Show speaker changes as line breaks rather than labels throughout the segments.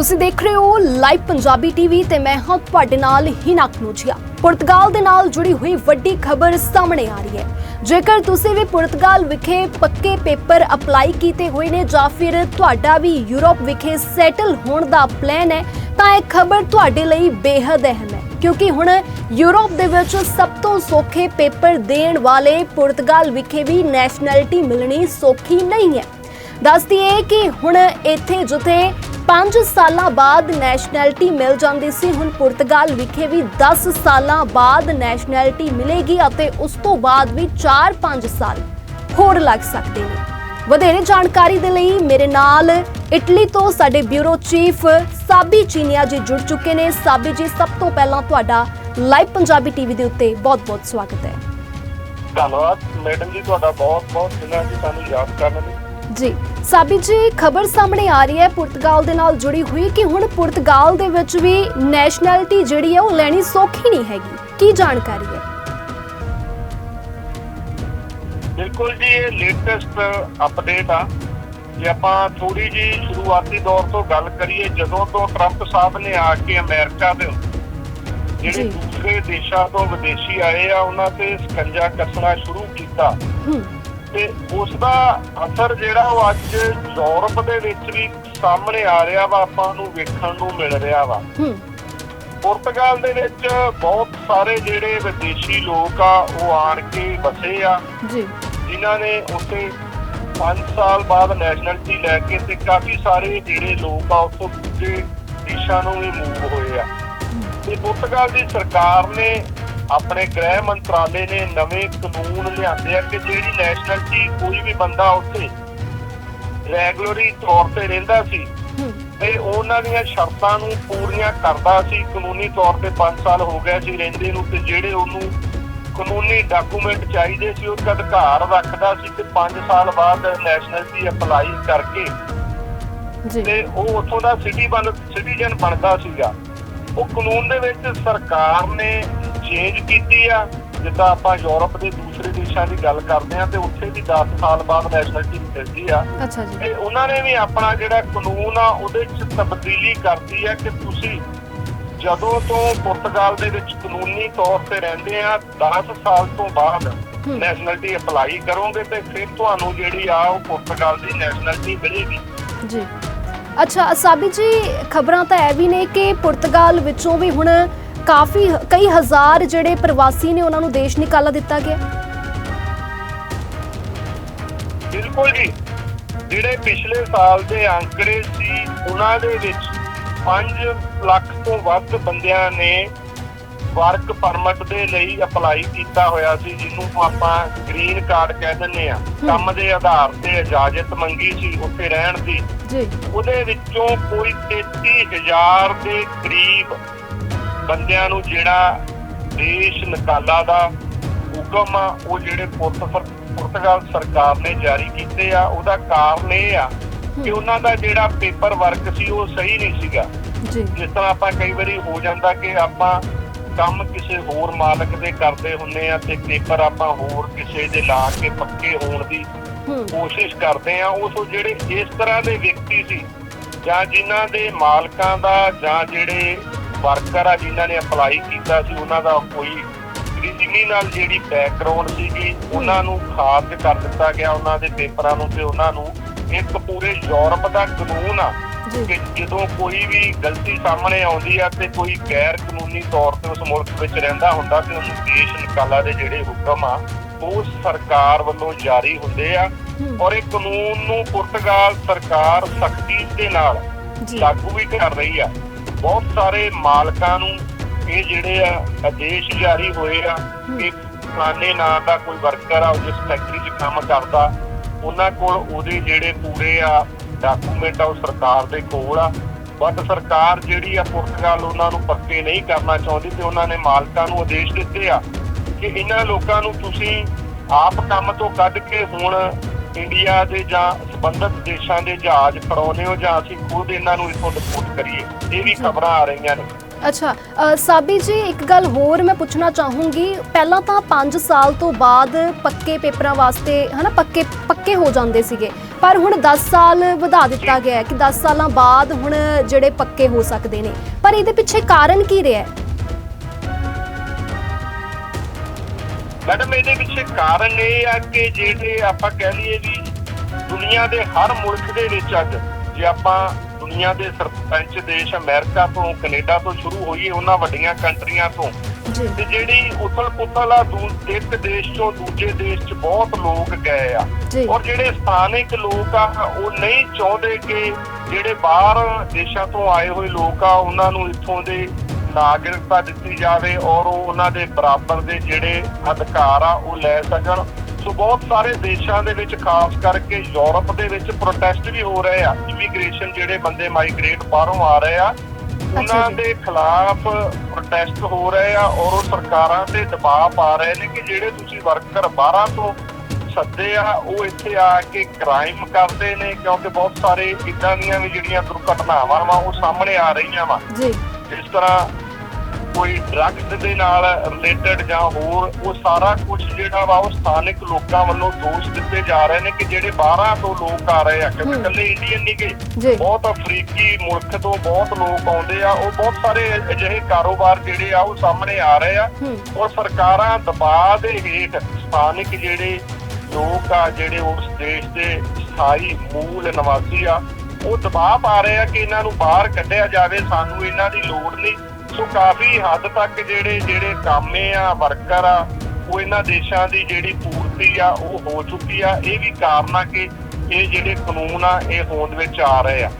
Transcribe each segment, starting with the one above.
ਤੁਸੀਂ ਦੇਖ ਰਹੇ ਹੋ ਲਾਈਵ ਪੰਜਾਬੀ ਟੀਵੀ ਤੇ ਮੈਂ ਹਾਂ ਤੁਹਾਡੇ ਨਾਲ ਹਿਨਕ ਨੂਜੀਆ ਪੁਰਤਗਾਲ ਦੇ ਨਾਲ ਜੁੜੀ ਹੋਈ ਵੱਡੀ ਖਬਰ ਸਾਹਮਣੇ ਆ ਰਹੀ ਹੈ। ਜੇਕਰ ਤੁਸੀਂ ਵੀ ਪੁਰਤਗਾਲ ਵਿਖੇ ਪੱਕੇ ਪੇਪਰ ਅਪਲਾਈ ਕੀਤੇ ਹੋਏ ਨੇ ਜਾਂ ਫਿਰ ਤੁਹਾਡਾ ਵੀ ਯੂਰਪ ਵਿਖੇ ਸੈਟਲ ਹੋਣ ਦਾ ਪਲਾਨ ਹੈ, ਤਾਂ ਇਹ ਖਬਰ ਤੁਹਾਡੇ ਲਈ ਬੇहद ਅਹਿਮ ਹੈ। ਕਿਉਂਕਿ ਹੁਣ ਯੂਰਪ ਦੇ ਵਿੱਚ ਸਭ ਤੋਂ ਸੌਖੇ ਪੇਪਰ ਦੇਣ ਵਾਲੇ ਪੁਰਤਗਾਲ ਵਿਖੇ ਵੀ ਨੈਸ਼ਨੈਲਿਟੀ ਮਿਲਣੀ ਸੌਖੀ ਨਹੀਂ ਹੈ। ਦੱਸਦੀ ਹੈ ਕਿ ਹੁਣ ਇੱਥੇ ਜਿੱਥੇ 5 ਸਾਲਾਂ ਬਾਅਦ ਨੈਸ਼ਨੈਲਿਟੀ ਮਿਲ ਜਾਂਦੀ ਸੀ। ਹੁਣ ਪੁਰਤਗਾਲ ਵਿਖੇ ਵੀ 10 ਸਾਲਾਂ ਬਾਅਦ ਨੈਸ਼ਨੈਲਿਟੀ ਮਿਲੇਗੀ ਅਤੇ ਉਸ ਤੋਂ ਬਾਅਦ ਵੀ 4-5 ਸਾਲ ਹੋਰ ਲੱਗ ਸਕਦੇ ਨੇ। ਵਧੇਰੇ ਜਾਣਕਾਰੀ ਦੇ ਲਈ ਮੇਰੇ ਨਾਲ ਇਟਲੀ ਤੋਂ ਸਾਡੇ ਬਿਊਰੋ ਚੀਫ ਸਾਬੀ ਚੀਨੀਆ ਜੀ ਜੁੜ ਚੁੱਕੇ ਨੇ। ਸਾਬੀ ਜੀ, ਸਭ ਤੋਂ ਪਹਿਲਾਂ ਤੁਹਾਡਾ ਲਾਈਵ ਪੰਜਾਬੀ ਟੀਵੀ ਦੇ ਉੱਤੇ ਬਹੁਤ-ਬਹੁਤ ਸਵਾਗਤ ਹੈ।
ਧੰਨਵਾਦ। ਮੈਡਮ ਜੀ, ਤੁਹਾਡਾ ਬਹੁਤ ਬਹੁਤ ਜਿੰਨਾ ਜੀ ਸਾਨੂੰ ਯਾਦ ਕਰਨ ਲਈ
ਜੀ। ਸਾਬੀ ਜੀ ਖਬਰ ਸਾਹਮਣੇ ਆ ਰਹੀ ਹੈ। ਪੁਰਤਗਾਲ ਦੇ ਨਾਲ ਜੁੜੀ ਹੋਈ ਕਿ ਹੁਣ ਪੁਰਤਗਾਲ ਦੇ ਵਿੱਚ ਵੀ ਨੈਸ਼ਨੈਲਿਟੀ ਜਿਹੜੀ ਹੈ ਉਹ ਲੈਣੀ ਸੌਖੀ ਨਹੀਂ ਹੈਗੀ। ਕੀ ਜਾਣਕਾਰੀ ਹੈ?
ਬਿਲਕੁਲ ਜੀ ਇਹ ਲੇਟੈਸਟ ਅਪਡੇਟ ਆ। ਜੇ ਆਪਾਂ ਥੋੜੀ ਜੀ ਸ਼ੁਰੂਆਤੀ ਦੌਰ ਤੋਂ ਗੱਲ ਕਰੀਏ ਜਦੋਂ ਤੋਂ ਟਰੰਪ ਸਾਹਿਬ ਨੇ ਆ ਕੇ ਅਮਰੀਕਾ ਦੇ ਜਿਹੜੇ। ਦੂਸਰੇ ਦੇਸ਼ਾਂ ਤੋਂ ਵਿਦੇਸ਼ੀ ਆਏ ਆ ਉਹਨਾਂ ਤੇ ਸਕੰਜਾ ਕੱਸਣਾ ਸ਼ੁਰੂ ਕੀਤਾ।
ਹੂੰ।
ਤੇ ਉਸ ਦਾ ਅਸਰ ਜਿਹੜਾ ਉਹ ਅੱਜ ਯੂਰਪ ਦੇ ਵਿੱਚ ਵੀ ਸਾਹਮਣੇ ਆ ਰਿਹਾ ਵਾ ਆਪਾਂ ਨੂੰ ਵੇਖਣ ਨੂੰ ਮਿਲ ਰਿਹਾ ਵਾ। ਪੁਰਤਗਾਲ ਦੇ ਵਿੱਚ ਬਹੁਤ ਸਾਰੇ ਜਿਹੜੇ ਵਿਦੇਸ਼ੀ ਲੋਕ ਆ ਉਹ ਆਣ ਕੇ ਵਸੇ ਆ।
ਜੀ।
ਜਿਨ੍ਹਾਂ ਨੇ ਉੱਥੇ 5 ਸਾਲ ਬਾਅਦ ਨੈਸ਼ਨੈਲਿਟੀ ਲੈ ਕੇ ਤੇ ਕਾਫੀ ਸਾਰੇ ਜਿਹੜੇ ਲੋਕ ਆ ਉੱਥੋਂ ਦੂਜੇ ਦੇਸ਼ਾਂ ਨੂੰ ਵੀ ਮੂਵ ਹੋਏ ਆ। ਤੇ ਪੁਰਤਗਾਲ ਦੀ ਸਰਕਾਰ ਨੇ ਆਪਣੇ ਗ੍ਰਹਿ ਮੰਤਰਾਲੇ ਨੇ ਨਵੇਂ ਕਾਨੂੰਨ ਲਿਆਂਦੇ ਆ ਕਿ ਜਿਹੜੀ ਨੈਸ਼ਨੈਲਿਟੀ ਕੋਈ ਵੀ ਬੰਦਾ ਉੱਥੇ ਰੈਗੂਲਰੀ ਤੌਰ ਤੇ ਰਹਿੰਦਾ ਸੀ ਤੇ ਉਹਨਾਂ ਦੀਆਂ ਸ਼ਰਤਾਂ ਨੂੰ ਪੂਰੀਆਂ ਕਰਦਾ ਸੀ ਕਾਨੂੰਨੀ ਤੌਰ ਤੇ 5 ਸਾਲ ਹੋ ਗਏ ਸੀ ਰਹਿੰਦੇ ਨੂੰ ਤੇ ਜਿਹੜੇ ਉਹਨੂੰ ਕਾਨੂੰਨੀ ਡਾਕੂਮੈਂਟ ਚਾਹੀਦੇ ਸੀ ਉਹਦਾ ਅਧਿਕਾਰ ਰੱਖਦਾ ਸੀ ਤੇ 5 ਸਾਲ ਬਾਅਦ ਨੈਸ਼ਨੈਲਿਟੀ ਅਪਲਾਈ ਕਰਕੇ
ਜੀ।
ਤੇ ਉਹ ਉੱਥੋਂ ਦਾ ਸਿਟੀ ਬਣ ਸਿਟੀਜ਼ਨ ਬਣਦਾ ਸੀਗਾ। ਉਹ ਕਾਨੂੰਨ ਦੇ ਵਿੱਚ ਸਰਕਾਰ ਨੇ ਚੇਂਜ ਕੀਤੀ ਆ ਜਿੱਦਾਂ ਆਪਾਂ ਯੂਰਪ ਦੇ ਦੂਸਰੇ ਦੇਸ਼ਾਂ ਦੀ ਗੱਲ ਕਰਦੇ ਆ ਤੇ ਉੱਥੇ ਵੀ 10 ਸਾਲ ਬਾਅਦ ਨੈਸ਼ਨੈਲਿਟੀ ਮਿਲਦੀ ਆ।
ਅੱਛਾ ਜੀ।
ਤੇ ਉਹਨਾਂ ਨੇ ਵੀ ਆਪਣਾ ਜਿਹੜਾ ਕਾਨੂੰਨ ਆ ਉਹਦੇ ਵਿੱਚ ਤਬਦੀਲੀ ਕਰਤੀ ਹੈ ਕਿ ਤੁਸੀਂ ਜਦੋਂ ਤੋਂ ਪੁਰਤਗਾਲ ਦੇ ਵਿੱਚ ਕਾਨੂੰਨੀ ਤੌਰ ਤੇ ਰਹਿੰਦੇ ਆ 10 ਸਾਲ ਤੋਂ ਬਾਅਦ। ਨੈਸ਼ਨੈਲਿਟੀ ਅਪਲਾਈ ਕਰੋਗੇ ਤੇ ਫਿਰ ਤੁਹਾਨੂੰ ਜਿਹੜੀ ਆ ਉਹ ਪੁਰਤਗਾਲ ਦੀ ਨੈਸ਼ਨੈਲਿਟੀ ਮਿਲੇਗੀ।
ਜੀ। ਅੱਛਾ ਸਾਬੀ ਜੀ ਖਬਰਾਂ ਤਾਂ ਇਹ ਵੀ ਨੇ ਕਿ ਪੁਰਤਗਾਲ ਵਿੱਚੋਂ ਵੀ ਹੁਣ ਕਾਫੀ ਕਈ ਹਜ਼ਾਰ ਜਿਹੜੇ ਪ੍ਰਵਾਸੀ ਨੇ ਉਹਨਾਂ ਨੂੰ ਦੇਸ਼ ਨਿਕਾਲਾ ਦਿੱਤਾ ਗਿਆ।
ਬਿਲਕੁਲ ਜੀ। ਜਿਹੜੇ ਪਿਛਲੇ ਸਾਲ ਦੇ ਅੰਕੜੇ ਸੀ ਉਹਨਾਂ ਦੇ ਵਿੱਚ 5 ਲੱਖ ਤੋਂ ਵੱਧ ਬੰਦਿਆਂ ਨੇ ਵਰਕ ਪਰਮਿਟ ਦੇ ਲਈ ਅਪਲਾਈ ਕੀਤਾ ਹੋਇਆ ਸੀ ਜਿਹਨੂੰ ਆਪਾਂ ਗ੍ਰੀਨ ਕਾਰਡ ਕਹਿ ਦਿੰਦੇ ਆ ਕੰਮ ਦੇ ਆਧਾਰ ਤੇ ਇਜਾਜ਼ਤ ਮੰਗੀ ਸੀ ਉੱਥੇ ਰਹਿਣ ਦੀ।
ਜੀ।
ਉਹਦੇ ਵਿੱਚੋਂ ਕੋਈ 33000 ਦੇ ਕਰੀਬ ਬੰਦਿਆਂ ਨੂੰ ਜਿਹੜਾ ਦੇਸ਼ ਨਿਕਾਲਾ ਦਾ ਹੁਕਮ ਆ ਉਹ ਜਿਹੜੇ ਪੁਰਤਗਾਲ ਸਰਕਾਰ ਨੇ ਜਾਰੀ ਕੀਤੇ ਆ ਉਹਦਾ ਕਾਰਨ ਇਹ ਆ ਕਿ ਉਹਨਾਂ ਦਾ ਜਿਹੜਾ ਪੇਪਰ ਵਰਕ ਸੀ ਉਹ ਸਹੀ ਨਹੀਂ ਸੀਗਾ।
ਜੀ।
ਜਿਸ ਤਰ੍ਹਾਂ ਆਪਾਂ ਕਈ ਵਾਰੀ ਹੋ ਜਾਂਦਾ ਕਿ ਆਪਾਂ ਕੰਮ ਕਿਸੇ ਹੋਰ ਮਾਲਕ ਦੇ ਕਰਦੇ ਹੁੰਨੇ ਆ ਤੇ ਪੇਪਰ ਆਪਾਂ ਹੋਰ ਕਿਸੇ ਦੇ ਲਾ ਕੇ ਪੱਕੇ ਹੋਣ ਦੀ ਕੋਸ਼ਿਸ਼ ਕਰਦੇ ਆ ਉਸ ਜਿਹੜੇ ਇਸ ਤਰ੍ਹਾਂ ਦੇ ਵਿਅਕਤੀ ਸੀ ਜਾਂ ਜਿਨ੍ਹਾਂ ਦੇ ਮਾਲਕਾਂ ਦਾ ਜਾਂ ਜਿਹੜੇ ਵਰਕਰ ਆ ਜਿਨ੍ਹਾਂ ਨੇ ਅਪਲਾਈ ਕੀਤਾ ਸੀ ਉਹਨਾਂ ਦਾ ਕੋਈ ਕ੍ਰਿਮੀਨਲ ਜਿਹੜੀ ਬੈਕਗ੍ਰਾਉਂਡ ਸੀਗੀ ਉਹਨਾਂ ਨੂੰ ਖਾਰਜ ਕਰ ਦਿੱਤਾ ਗਿਆ ਉਹਨਾਂ ਦੇ ਪੇਪਰਾਂ ਨੂੰ ਤੇ ਉਹਨਾਂ ਨੂੰ ਇੱਕ ਪੂਰੇ ਯੂਰਪ ਦਾ ਕਾਨੂੰਨ ਆ ਕਿ ਜਦੋਂ ਕੋਈ ਵੀ ਗਲਤੀ ਸਾਹਮਣੇ ਆਉਂਦੀ ਆ ਤੇ ਕੋਈ ਗੈਰ ਕਾਨੂੰਨੀ ਤੌਰ ਤੇ ਉਸ ਮੁਲਕ ਵਿੱਚ ਰਹਿੰਦਾ ਹੁੰਦਾ ਤੇ ਉਹਨੂੰ ਦੇਸ਼ ਨਿਕਾਲਾ ਦੇ ਜਿਹੜੇ ਹੁਕਮ ਆ ਉਹ ਸਰਕਾਰ ਵੱਲੋਂ ਜਾਰੀ ਹੁੰਦੇ ਆ। ਔਰ ਇਹ ਕਾਨੂੰਨ ਨੂੰ ਪੁਰਤਗਾਲ ਸਰਕਾਰ ਸਖਤੀ ਦੇ ਨਾਲ ਲਾਗੂ ਵੀ ਕਰ ਰਹੀ ਆ। ਬਹੁਤ ਸਾਰੇ ਮਾਲਕਾਂ ਨੂੰ ਇਹ ਜਿਹੜੇ ਆ, ਆਦੇਸ਼ ਜਾਰੀ ਹੋਏ ਆ ਕਿ ਫਲਾਣੇ ਨਾਂ ਦਾ ਕੋਈ ਵਰਕਰ ਆ ਜਿਸ ਫੈਕਟਰੀ 'ਚ ਕੰਮ ਕਰਦਾ, ਉਹਨਾਂ ਕੋਲ ਉਹਦੇ ਜਿਹੜੇ ਪੂਰੇ ਆ ਡਾਕੂਮੈਂਟ ਆ, ਉਹ ਸਰਕਾਰ ਦੇ ਕੋਲ ਆ। ਬਟ ਸਰਕਾਰ ਜਿਹੜੀ ਆ, ਪੁਰਤਗਾਲ ਉਹਨਾਂ ਨੂੰ ਪੱਕੇ ਨਹੀਂ ਕਰਨਾ ਚਾਹੁੰਦੀ ਤੇ ਉਹਨਾਂ ਨੇ ਮਾਲਕਾਂ ਨੂੰ ਆਦੇਸ਼ ਦਿੱਤੇ ਆ ਕਿ ਇਹਨਾਂ ਲੋਕਾਂ ਨੂੰ ਤੁਸੀਂ ਆਪ ਕੰਮ ਤੋਂ ਕੱਢ ਕੇ ਹੁਣ ਇੰਡੀਆ ਦੇ ਜਾਂ ਸੰਬੰਧਿਤ ਦੇਸ਼ਾਂ ਦੇ ਜਹਾਜ਼ ਫੜਾਉਨੇ ਹੋ ਜਾਂ ਅਸੀਂ ਖੁਦ ਇਹਨਾਂ ਨੂੰ ਇੱਥੋਂ ਡਿਪੋਰਟ ਕਰੀਏ? ਇਹ ਵੀ ਖਬਰਾਂ ਆ ਰਹੀਆਂ ਨੇ।
ਅੱਛਾ ਸਾਬੀ ਜੀ ਇੱਕ ਗੱਲ ਹੋਰ ਮੈਂ ਪੁੱਛਣਾ ਚਾਹੂੰਗੀ। ਪਹਿਲਾਂ ਤਾਂ 5 ਸਾਲ ਤੋਂ ਬਾਅਦ ਪੱਕੇ ਪੇਪਰਾਂ ਵਾਸਤੇ ਹਨਾ ਪੱਕੇ ਪੱਕੇ ਹੋ ਜਾਂਦੇ ਸੀਗੇ। ਪਰ ਹੁਣ 10 ਸਾਲ ਵਧਾ ਦਿੱਤਾ ਗਿਆ ਹੈ ਕਿ 10 ਸਾਲਾਂ ਬਾਅਦ ਹੁਣ ਜਿਹੜੇ ਪੱਕੇ ਹੋ ਸਕਦੇ ਨੇ। ਪਰ ਇਹਦੇ ਪਿੱਛੇ ਕਾਰਨ ਕੀ ਰਿਹਾ ਹੈ?
ਮੈਡਮ ਇਹਦੇ ਪਿੱਛੇ ਕਾਰਨ ਇਹ ਆ ਕਿ ਜਿਹੜੇ ਆਪਾਂ ਕਹਿ ਲਈਏ ਵੀ ਦੁਨੀਆ ਦੇ ਹਰ ਮੁਲਕ ਦੇ ਵਿੱਚ ਅੱਜ ਜੇ ਆਪਾਂ ਦੁਨੀਆ ਦੇ ਸਰਪੰਚ ਦੇਸ਼ ਅਮਰੀਕਾ ਤੋਂ ਕੈਨੇਡਾ ਤੋਂ ਸ਼ੁਰੂ ਹੋਈਏ ਉਹਨਾਂ ਵੱਡੀਆਂ ਕੰਟਰੀਆਂ ਤੋਂ ਤੇ ਜਿਹੜੀ ਉਥਲ ਪੁਥਲ ਆ ਦੂ ਇੱਕ ਦੇਸ਼ ਤੋਂ ਦੂਜੇ ਦੇਸ਼ 'ਚ ਬਹੁਤ ਲੋਕ ਗਏ ਆ। ਔਰ ਜਿਹੜੇ ਸਥਾਨਿਕ ਲੋਕ ਆ ਉਹ ਨਹੀਂ ਚਾਹੁੰਦੇ ਕਿ ਜਿਹੜੇ ਬਾਹਰ ਦੇਸ਼ਾਂ ਤੋਂ ਆਏ ਹੋਏ ਲੋਕ ਆ ਉਹਨਾਂ ਨੂੰ ਇੱਥੋਂ ਦੇ ਨਾਗਰਿਕਤਾ ਦਿੱਤੀ ਜਾਵੇ ਔਰ ਉਹ ਉਹਨਾਂ ਦੇ ਬਰਾਬਰ ਦੇ ਜਿਹੜੇ ਅਧਿਕਾਰ ਆ ਉਹ ਲੈ ਸਕਣ। ਸੋ ਬਹੁਤ ਸਾਰੇ ਦੇਸ਼ਾਂ ਦੇ ਵਿੱਚ ਖਾਸ ਕਰਕੇ ਯੂਰਪ ਦੇ ਵਿੱਚ ਪ੍ਰੋਟੈਸਟ ਵੀ ਹੋ ਰਹੇ ਆ। ਇਮੀਗ੍ਰੇਸ਼ਨ ਜਿਹੜੇ ਬੰਦੇ ਮਾਈਗ੍ਰੇਟ ਬਾਹਰੋਂ ਆ ਰਹੇ ਆ ਉਹਨਾਂ। ਦੇ ਖਿਲਾਫ ਪ੍ਰੋਟੈਸਟ ਹੋ ਰਹੇ ਆ ਔਰ ਉਹ ਸਰਕਾਰਾਂ ਤੇ ਦਬਾਅ ਪਾ ਰਹੇ ਨੇ ਕਿ ਜਿਹੜੇ ਤੁਸੀਂ ਵਰਕਰ ਬਾਹਰਾਂ ਤੋਂ ਸੱਦੇ ਆ ਉਹ ਇੱਥੇ ਆ ਕੇ ਕ੍ਰਾਈਮ ਕਰਦੇ ਨੇ ਕਿਉਂਕਿ ਬਹੁਤ ਸਾਰੇ ਇਦਾਂ ਦੀਆਂ ਵੀ ਜਿਹੜੀਆਂ ਦੁਰਘਟਨਾਵਾਂ ਵਾ ਉਹ ਸਾਹਮਣੇ ਆ ਰਹੀਆਂ ਵਾ।
ਜੀ।
ਇਸ ਤਰ੍ਹਾਂ ਕੋਈ ਡਰੱਗਸ ਦੇ ਨਾਲ ਰਿਲੇਟਡ ਜਾਂ ਹੋਰ ਉਹ ਸਾਰਾ ਕੁਝ ਜਿਹੜਾ ਵਾ ਉਹ ਸਥਾਨਿਕ ਲੋਕਾਂ ਵੱਲੋਂ ਦੋਸ਼ ਦਿੱਤੇ ਜਾ ਰਹੇ ਨੇ ਕਿ ਜਿਹੜੇ ਬਾਹਰਾਂ ਤੋਂ ਲੋਕ ਆ ਰਹੇ ਆ ਕਿਉਂਕਿ। ਇਕੱਲੇ ਇੰਡੀਅਨ ਨਹੀਂ ਗਏ ਬਹੁਤ ਅਫਰੀਕੀ ਮੁਲਕ ਤੋਂ ਬਹੁਤ ਲੋਕ ਆਉਂਦੇ ਆ ਉਹ ਬਹੁਤ ਸਾਰੇ ਅਜਿਹੇ ਕਾਰੋਬਾਰ ਜਿਹੜੇ ਆ ਉਹ ਸਾਹਮਣੇ ਆ ਰਹੇ ਆ। ਔਰ ਸਰਕਾਰਾਂ ਦਬਾਅ ਦੇ ਹੇਠ ਸਥਾਨਿਕ ਜਿਹੜੇ ਲੋਕ ਆ ਜਿਹੜੇ ਉਸ ਦੇਸ਼ ਦੇ ਸਥਾਈ ਮੂਲ ਨਿਵਾਸੀ ਆ ਉਹ ਦਬਾਅ ਪਾ ਰਹੇ ਆ ਕਿ ਇਹਨਾਂ ਨੂੰ ਬਾਹਰ ਕੱਢਿਆ ਜਾਵੇ ਸਾਨੂੰ ਇਹਨਾਂ ਦੀ ਲੋੜ ਨਹੀਂ। ਸੋ ਕਾਫੀ ਹੱਦ ਤੱਕ ਜਿਹੜੇ ਜਿਹੜੇ ਕਾਮੇ ਆ ਵਰਕਰ ਆ ਉਹ ਇਹਨਾਂ ਦੇਸ਼ਾਂ ਦੀ ਜਿਹੜੀ ਪੂਰਤੀ ਆ ਉਹ ਹੋ ਚੁੱਕੀ ਆ। ਇਹ ਵੀ ਕਾਰਨ ਆ ਕਿ ਇਹ ਜਿਹੜੇ ਕਾਨੂੰਨ ਆ ਇਹ ਹੋਂਦ ਵਿੱਚ ਆ ਰਹੇ ਆ।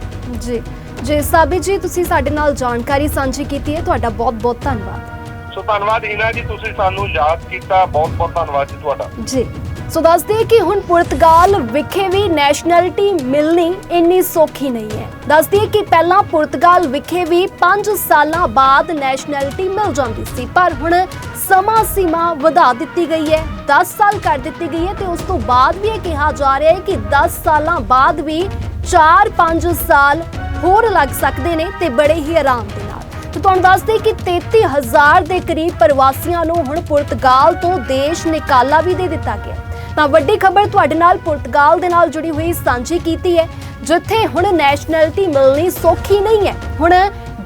ਜੀ। ਜੀ ਸਾਬਿਤ ਜੀ ਤੁਸੀਂ ਸਾਡੇ ਨਾਲ ਜਾਣਕਾਰੀ ਸਾਂਝੀ ਕੀਤੀ ਹੈ। ਤੁਹਾਡਾ ਬਹੁਤ ਬਹੁਤ ਧੰਨਵਾਦ।
ਸੋ ਧੰਨਵਾਦ ਹੀਨਾ ਜੀ ਤੁਸੀਂ ਸਾਨੂੰ ਯਾਦ ਕੀਤਾ। ਬਹੁਤ ਬਹੁਤ ਧੰਨਵਾਦ ਜੀ ਤੁਹਾਡਾ।
ਜੀ। ਸੋ ਦੱਸ ਕਿ ਹੁਣ ਪੁਰਤਗਾਲ ਵਿਖੇ ਵੀ ਨੈਸ਼ਨੈਲਿਟੀ ਮਿਲਣੀ ਇੰਨੀ ਸੌਖੀ ਨਹੀਂ ਹੈ। ਦੱਸ ਕਿ ਪਹਿਲਾਂ ਪੁਰਤਗਾਲ ਵਿਖੇ ਵੀ 5 ਸਾਲਾਂ ਬਾਅਦ ਨੈਸ਼ਨੈਲਿਟੀ ਮਿਲ ਜਾਂਦੀ ਸੀ, ਪਰ ਹੁਣ ਸਮਾਂ ਸੀਮਾ ਵਧਾ ਦਿੱਤੀ ਗਈ ਹੈ। 10 ਸਾਲ ਕਰ ਦਿੱਤੀ ਗਈ ਹੈ ਤੇ ਉਸ ਤੋਂ ਬਾਅਦ ਵੀ ਇਹ ਕਿਹਾ ਜਾ ਰਿਹਾ ਹੈ ਕਿ 10 ਸਾਲਾਂ ਬਾਅਦ ਵੀ 4-5 ਸਾਲ ਹੋਰ ਲੱਗ ਸਕਦੇ ਨੇ ਤੇ ਬੜੇ ਹੀ ਆਰਾਮ ਦੇ ਨਾਲ। ਤੇ ਤੁਹਾਨੂੰ ਦੱਸ ਦੇਈਏ ਕਿ 33000 ਦੇ ਕਰੀਬ ਪ੍ਰਵਾਸੀਆਂ ਨੂੰ ਹੁਣ ਪੁਰਤਗਾਲ ਤੋਂ ਦੇਸ਼ ਨਿਕਾਲਾ ਵੀ ਦੇ ਦਿੱਤਾ ਗਿਆ। ਤਾਂ ਵੱਡੀ ਖਬਰ ਤੁਹਾਡੇ ਨਾਲ ਪੁਰਤਗਾਲ ਦੇ ਨਾਲ ਜੁੜੀ ਹੋਈ ਸਾਂਝੀ ਕੀਤੀ ਹੈ, ਜਿੱਥੇ ਹੁਣ ਨੈਸ਼ਨੈਲਿਟੀ ਮਿਲਣੀ ਸੌਖੀ ਨਹੀਂ ਹੈ। ਹੁਣ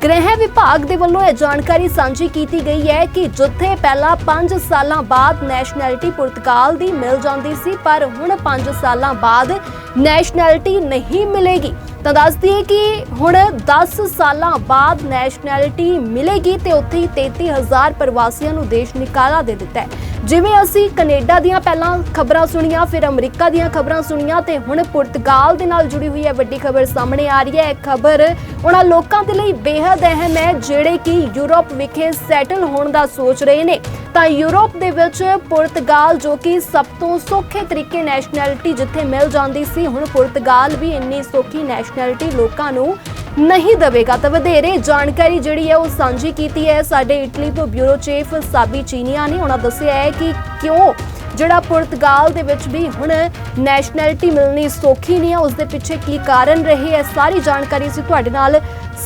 ਗ੍ਰਹਿ ਵਿਭਾਗ ਦੇ ਵੱਲੋਂ ਇਹ ਜਾਣਕਾਰੀ ਸਾਂਝੀ ਕੀਤੀ ਗਈ ਹੈ ਕਿ ਜਿੱਥੇ ਪਹਿਲਾਂ 5 ਸਾਲਾਂ ਬਾਅਦ ਨੈਸ਼ਨੈਲਿਟੀ ਪੁਰਤਗਾਲ ਦੀ ਮਿਲ ਜਾਂਦੀ ਸੀ, ਪਰ ਹੁਣ 5 ਸਾਲਾਂ ਬਾਅਦ ਨੈਸ਼ਨੈਲਿਟੀ ਨਹੀਂ ਮਿਲੇਗੀ। ਤਾਂ ਦੱਸ ਦਈਏ ਕਿ ਹੁਣ 10 ਸਾਲਾਂ ਬਾਅਦ ਨੈਸ਼ਨੈਲਿਟੀ ਮਿਲੇਗੀ ਤੇ ਉੱਥੇ ਹੀ 33000 ਪ੍ਰਵਾਸੀਆਂ ਨੂੰ ਦੇਸ਼ ਨਿਕਾਲਾ ਦੇ ਦਿੱਤਾ ਹੈ। ਜਿਵੇਂ ਅਸੀਂ ਕੈਨੇਡਾ ਦੀਆਂ ਪਹਿਲਾਂ ਖਬਰਾਂ ਸੁਣੀਆਂ, ਫਿਰ ਅਮਰੀਕਾ ਦੀਆਂ ਖਬਰਾਂ ਸੁਣੀਆਂ ਤੇ ਹੁਣ ਪੁਰਤਗਾਲ ਦੇ ਨਾਲ ਜੁੜੀ ਹੋਈ ਹੈ ਵੱਡੀ ਖਬਰ ਸਾਹਮਣੇ ਆ ਰਹੀ ਹੈ। ਇਹ ਖਬਰ ਉਹਨਾਂ ਲੋਕਾਂ ਦੇ ਲਈ ਬੇहद ਅਹਿਮ ਹੈ, ਜਿਹੜੇ ਕਿ ਯੂਰਪ ਵਿਖੇ ਸੈਟਲ ਹੋਣ ਦਾ ਸੋਚ ਰਹੇ ਨੇ। ਤਾਂ ਯੂਰਪ ਦੇ ਵਿੱਚ ਪੁਰਤਗਾਲ, ਜੋ ਕਿ ਸਭ ਤੋਂ ਸੌਖੇ ਤਰੀਕੇ ਨੈਸ਼ਨੈਲਿਟੀ ਜਿੱਥੇ ਮਿਲ ਜਾਂਦੀ ਸੀ, ਹੁਣ ਪੁਰਤਗਾਲ ਵੀ ਇੰਨੀ ਸੌਖੀ ਨੈਸ਼ਨੈਲਿਟੀ ਲੋਕਾਂ ਨੂੰ ਨਹੀਂ ਦੇਵੇਗਾ। ਤਾਂ ਵਧੇਰੇ ਜਾਣਕਾਰੀ ਜਿਹੜੀ ਹੈ ਉਹ ਸਾਂਝੀ ਕੀਤੀ ਹੈ। ਸਾਡੇ ਇਟਲੀ ਤੋਂ ਬਿਊਰੋ ਚੀਫ ਸਾਬੀ ਚੀਨੀਆ ਨੇ ਉਹਨਾਂ ਦੱਸਿਆ ਹੈ ਕਿ ਕਿਉਂ ਜਿਹੜਾ ਪੁਰਤਗਾਲ ਦੇ ਵਿੱਚ ਵੀ ਹੁਣ ਨੈਸ਼ਨੈਲਿਟੀ ਮਿਲਣੀ ਸੌਖੀ ਨਹੀਂ ਹੈ, ਉਸ ਦੇ ਪਿੱਛੇ ਕੀ ਕਾਰਨ ਰਹੇ ਹੈ, ਸਾਰੀ ਜਾਣਕਾਰੀ ਅਸੀਂ ਤੁਹਾਡੇ ਨਾਲ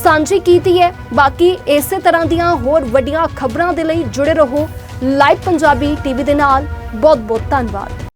ਸਾਂਝੀ ਕੀਤੀ ਹੈ। ਬਾਕੀ ਇਸੇ ਤਰ੍ਹਾਂ ਦੀਆਂ ਹੋਰ ਵੱਡੀਆਂ ਖਬਰਾਂ ਦੇ ਲਈ ਜੁੜੇ ਰਹੋ। ਲਾਈਵ ਪੰਜਾਬੀ ਟੀਵੀ ਦੇ ਨਾਲ। ਬਹੁਤ ਬਹੁਤ ਧੰਨਵਾਦ।